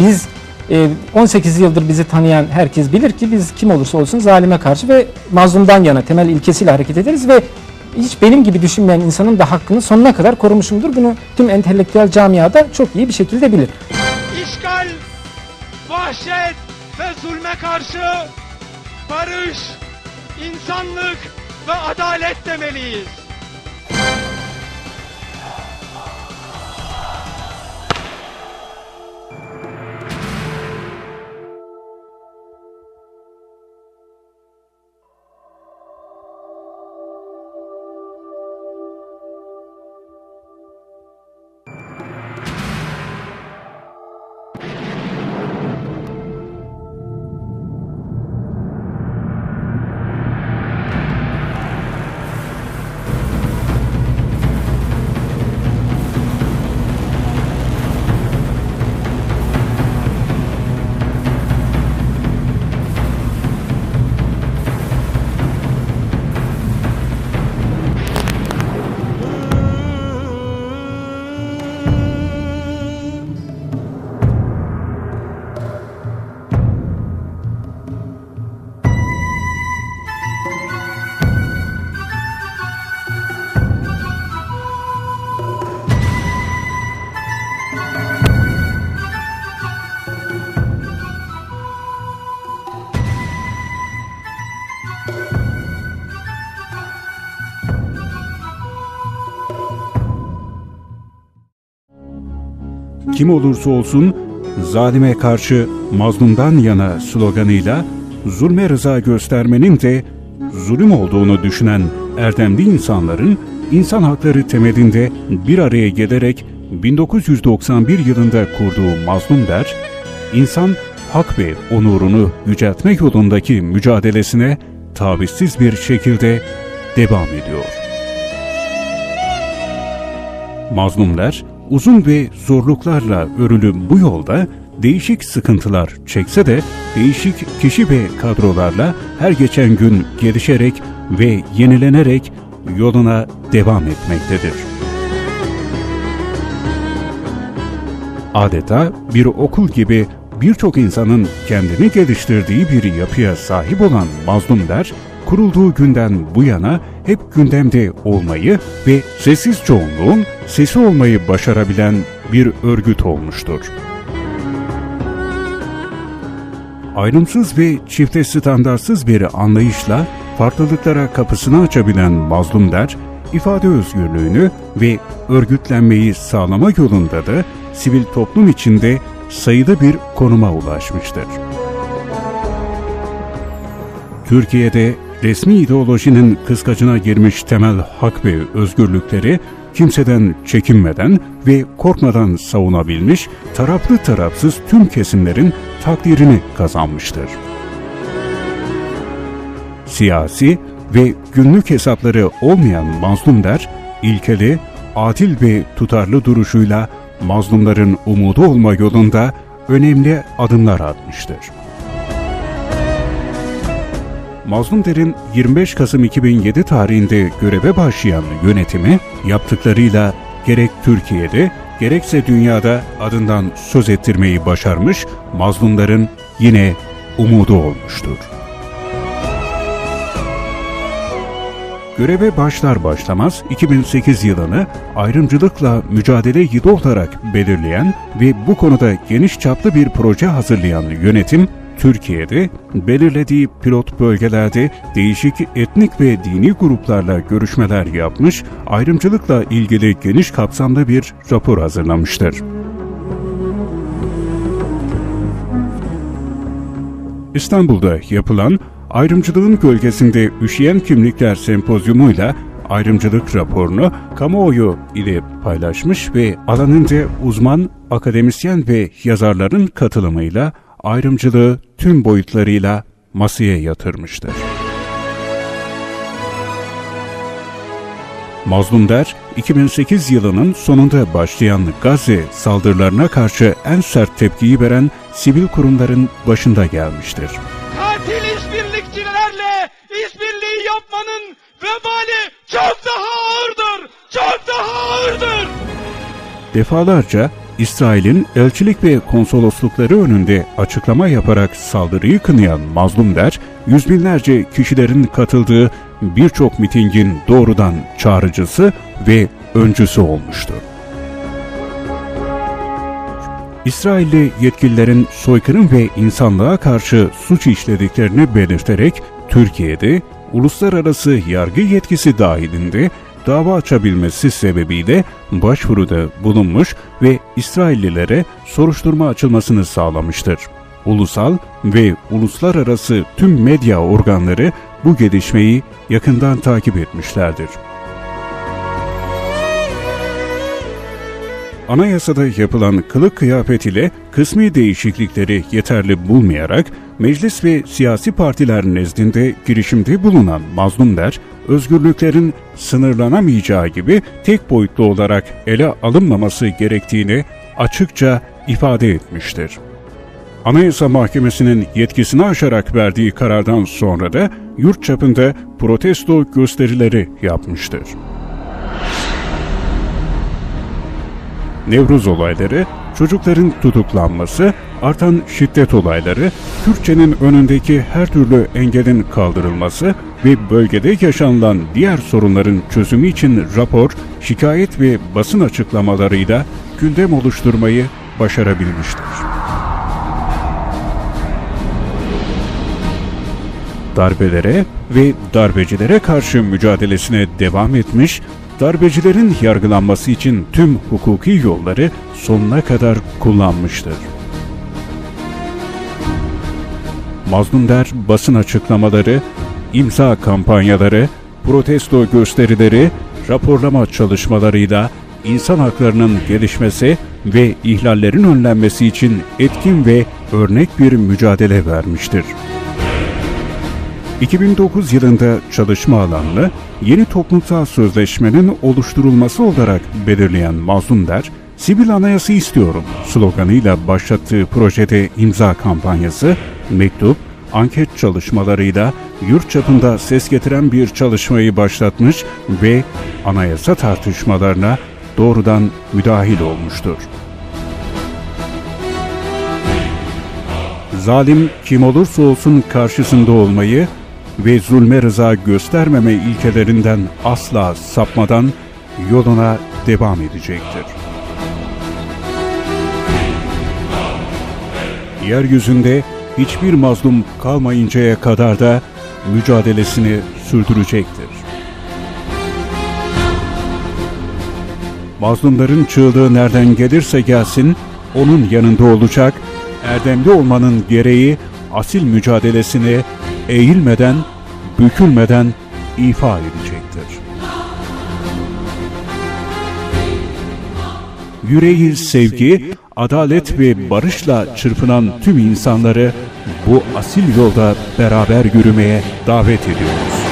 biz e, 18 yıldır bizi tanıyan herkes bilir ki biz kim olursa olsun zalime karşı ve mazlumdan yana temel ilkesiyle hareket ederiz ve hiç benim gibi düşünmeyen insanın da hakkını sonuna kadar korumuşumdur. Bunu tüm entelektüel camiada çok iyi bir şekilde bilir. işgal, vahşet ve zulme karşı barış, insanlık ve adalet demeliyiz. Kim olursa olsun zalime karşı mazlumdan yana sloganıyla zulme rıza göstermenin de zulüm olduğunu düşünen erdemli insanların insan hakları temelinde bir araya gelerek 1991 yılında kurduğu Mazlum Der, insan hak ve onurunu yüceltme yolundaki mücadelesine tavizsiz bir şekilde devam ediyor. Mazlumlar uzun ve zorluklarla örülü bu yolda değişik sıkıntılar çekse de değişik kişi ve kadrolarla her geçen gün gelişerek ve yenilenerek yoluna devam etmektedir. Adeta bir okul gibi birçok insanın kendini geliştirdiği bir yapıya sahip olan Mazlum Der, kurulduğu günden bu yana hep gündemde olmayı ve sessiz çoğunluğun sesi olmayı başarabilen bir örgüt olmuştur. Ayrımsız ve çifte standartsız bir anlayışla farklılıklara kapısını açabilen Mazlum Der, ifade özgürlüğünü ve örgütlenmeyi sağlama yolunda da sivil toplum içinde sayıda bir konuma ulaşmıştır. Türkiye'de resmi ideolojinin kıskacına girmiş temel hak ve özgürlükleri kimseden çekinmeden ve korkmadan savunabilmiş, taraflı tarafsız tüm kesimlerin takdirini kazanmıştır. Siyasi ve günlük hesapları olmayan Mazlum Der, ilkeli, adil ve tutarlı duruşuyla mazlumların umudu olma yolunda önemli adımlar atmıştır. Mazlum Der'in 25 Kasım 2007 tarihinde göreve başlayan yönetimi yaptıklarıyla gerek Türkiye'de gerekse dünyada adından söz ettirmeyi başarmış mazlumların yine umudu olmuştur. Göreve başlar başlamaz 2008 yılını ayrımcılıkla mücadele yılı olarak belirleyen ve bu konuda geniş çaplı bir proje hazırlayan yönetim, Türkiye'de belirlediği pilot bölgelerde değişik etnik ve dini gruplarla görüşmeler yapmış, ayrımcılıkla ilgili geniş kapsamda bir rapor hazırlamıştır. İstanbul'da yapılan Ayrımcılığın Gölgesinde Üşüyen Kimlikler Sempozyumuyla ayrımcılık raporunu kamuoyu ile paylaşmış ve alanında uzman, akademisyen ve yazarların katılımıyla ayrımcılığı tüm boyutlarıyla masaya yatırmıştır. Mazlum Der, 2008 yılının sonunda başlayan Gazze saldırılarına karşı en sert tepkiyi veren sivil kurumların başında gelmiştir. Katil işbirlikçilerle işbirliği yapmanın vebali çok daha ağırdır. Çok daha ağırdır. Defalarca İsrail'in elçilik ve konsoloslukları önünde açıklama yaparak saldırıyı kınayan Mazlum Der, yüz binlerce kişilerin katıldığı birçok mitingin doğrudan çağrıcısı ve öncüsü olmuştur. İsrailli yetkililerin soykırım ve insanlığa karşı suç işlediklerini belirterek Türkiye'de uluslararası yargı yetkisi dahilinde dava açabilmesi sebebiyle başvuruda bulunmuş ve İsraillilere soruşturma açılmasını sağlamıştır. Ulusal ve uluslararası tüm medya organları bu gelişmeyi yakından takip etmişlerdir. Anayasada yapılan kılık kıyafet ile kısmi değişiklikleri yeterli bulmayarak meclis ve siyasi partiler nezdinde girişimde bulunan Mazlum Der, özgürlüklerin sınırlanamayacağı gibi tek boyutlu olarak ele alınmaması gerektiğini açıkça ifade etmiştir. Anayasa Mahkemesi'nin yetkisini aşarak verdiği karardan sonra da yurt çapında protesto gösterileri yapmıştır. Nevruz olayları, çocukların tutuklanması, artan şiddet olayları, Türkçenin önündeki her türlü engelin kaldırılması ve bölgede yaşanılan diğer sorunların çözümü için rapor, şikayet ve basın açıklamalarıyla gündem oluşturmayı başarabilmiştir. darbelere ve darbecilere karşı mücadelesine devam etmiş, darbecilerin yargılanması için tüm hukuki yolları sonuna kadar kullanmıştır. Mazlum Der basın açıklamaları, imza kampanyaları, protesto gösterileri, raporlama çalışmalarıyla insan haklarının gelişmesi ve ihlallerin önlenmesi için etkin ve örnek bir mücadele vermiştir. 2009 yılında çalışma alanını yeni toplumsal sözleşmenin oluşturulması olarak belirleyen Mazlum Sivil Anayasa istiyorum sloganıyla başlattığı projede imza kampanyası, mektup, anket çalışmalarıyla yurt çapında ses getiren bir çalışmayı başlatmış ve anayasa tartışmalarına doğrudan müdahil olmuştur. Zalim kim olursa olsun karşısında olmayı ve zulme rıza göstermeme ilkelerinden asla sapmadan yoluna devam edecektir. Yeryüzünde hiçbir mazlum kalmayıncaya kadar da mücadelesini sürdürecektir. Mazlumların çığlığı nereden gelirse gelsin, onun yanında olacak, erdemli olmanın gereği asil mücadelesini eğilmeden, bükülmeden ifa edecektir. Yüreği sevgi, adalet ve barışla çırpınan tüm insanları bu asil yolda beraber yürümeye davet ediyoruz.